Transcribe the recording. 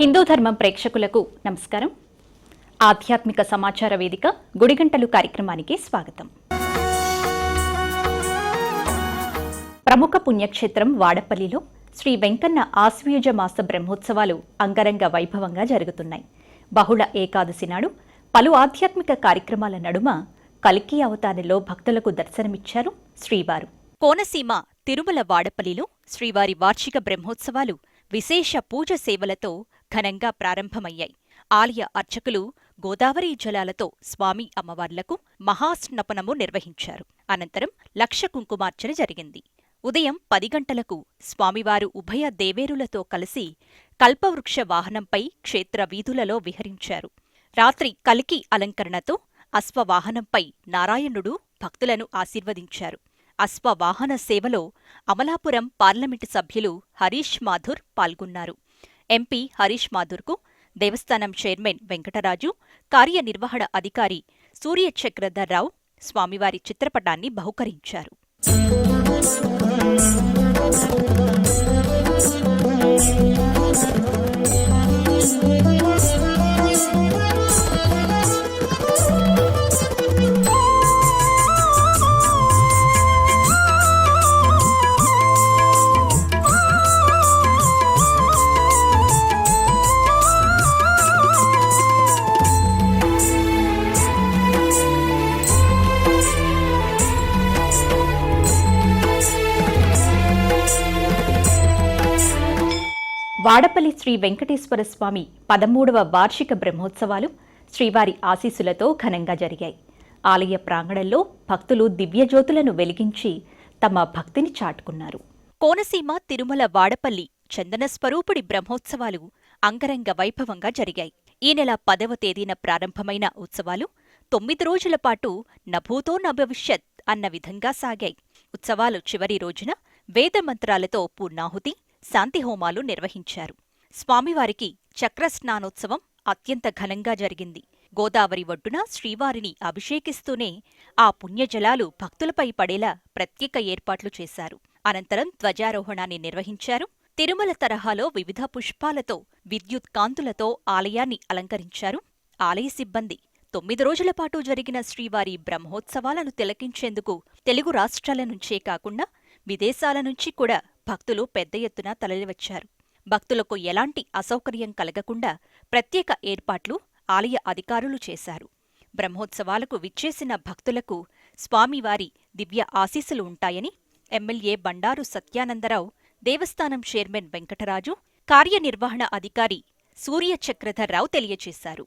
హిందూ ధర్మం ప్రేక్షకులకు నమస్కారం. ఆధ్యాత్మిక సమాచార వేదిక గుడిగంటలు కార్యక్రమానికి స్వాగతం. ప్రముఖ పుణ్యక్షేత్రం వాడపల్లిలో శ్రీ వెంకన్న ఆశ్వయుజ మాస బ్రహ్మోత్సవాలు అంగరంగ వైభవంగా జరుగుతున్నాయి. బహుళ ఏకాదశి నాడు పలు ఆధ్యాత్మిక కార్యక్రమాల నడుమ కల్కి అవతారంలో భక్తులకు దర్శనమిచ్చారు శ్రీవారు. కోనసీమ తిరుమల వాడపల్లిలో శ్రీవారి వార్షిక బ్రహ్మోత్సవాలు విశేష పూజ సేవలతో ఘనంగా ప్రారంభమయ్యాయి. ఆలయ అర్చకులు గోదావరి జలాలతో స్వామి అమ్మవార్లకు మహాస్నపనము నిర్వహించారు. అనంతరం లక్ష కుంకుమార్చన జరిగింది. ఉదయం పది గంటలకు స్వామివారు ఉభయ దేవేరులతో కలిసి కల్పవృక్ష వాహనంపై క్షేత్ర వీధులలో విహరించారు. రాత్రి కలికి అలంకరణతో అశ్వవాహనంపై నారాయణుడు భక్తులను ఆశీర్వదించారు. అశ్వవాహన సేవలో అమలాపురం పార్లమెంటు సభ్యులు హరీష్ మాథుర్ పాల్గొన్నారు. ఎంపీ హరీష్ మాథుర్కు దేవస్థానం చైర్మన్ వెంకటరాజు కార్యనిర్వహణ అధికారి సూర్యచక్రధర్రావు స్వామివారి చిత్రపటాన్ని బహుకరించారు. వాడపల్లి శ్రీ వెంకటేశ్వర స్వామి పదమూడవ వార్షిక బ్రహ్మోత్సవాలు శ్రీవారి ఆశీస్సులతో ఘనంగా జరిగాయి. ఆలయ ప్రాంగణంలో భక్తులు దివ్యజ్యోతులను వెలిగించి తమ భక్తిని చాటుకున్నారు. కోనసీమ తిరుమల వాడపల్లి చందన స్వరూపుడి బ్రహ్మోత్సవాలు అంగరంగ వైభవంగా జరిగాయి. ఈ నెల పదవ తేదీన ప్రారంభమైన ఉత్సవాలు తొమ్మిది రోజుల పాటు నభూతో నభవిష్యత్ అన్న విధంగా సాగాయి. ఉత్సవాలు చివరి రోజున వేదమంత్రాలతో పూర్ణాహుతి శాంతిహోమాలు నిర్వహించారు. స్వామివారికి చక్రస్నానోత్సవం అత్యంత ఘనంగా జరిగింది. గోదావరి ఒడ్డున శ్రీవారిని అభిషేకిస్తూనే ఆ పుణ్యజలాలు భక్తులపై పడేలా ప్రత్యేక ఏర్పాట్లు చేశారు. అనంతరం ధ్వజారోహణాన్ని నిర్వహించారు. తిరుమల తరహాలో వివిధ పుష్పాలతో విద్యుత్ కాంతులతో ఆలయాన్ని అలంకరించారు. ఆలయ సిబ్బంది తొమ్మిది రోజుల పాటు జరిగిన శ్రీవారి బ్రహ్మోత్సవాలను తిలకించేందుకు తెలుగు రాష్ట్రాల నుంచే కాకుండా విదేశాల నుంచి కూడా భక్తులు పెద్ద ఎత్తున తరలివచ్చారు. భక్తులకు ఎలాంటి అసౌకర్యం కలగకుండా ప్రత్యేక ఏర్పాట్లు ఆలయ అధికారులు చేశారు. బ్రహ్మోత్సవాలకు విచ్చేసిన భక్తులకు స్వామివారి దివ్య ఆశీస్సులు ఉంటాయని ఎమ్మెల్యే బండారు సత్యానందరావు దేవస్థానం చైర్మన్ వెంకటరాజు కార్యనిర్వహణ అధికారి సూర్య సూర్యచక్రధర్రావు తెలియజేశారు.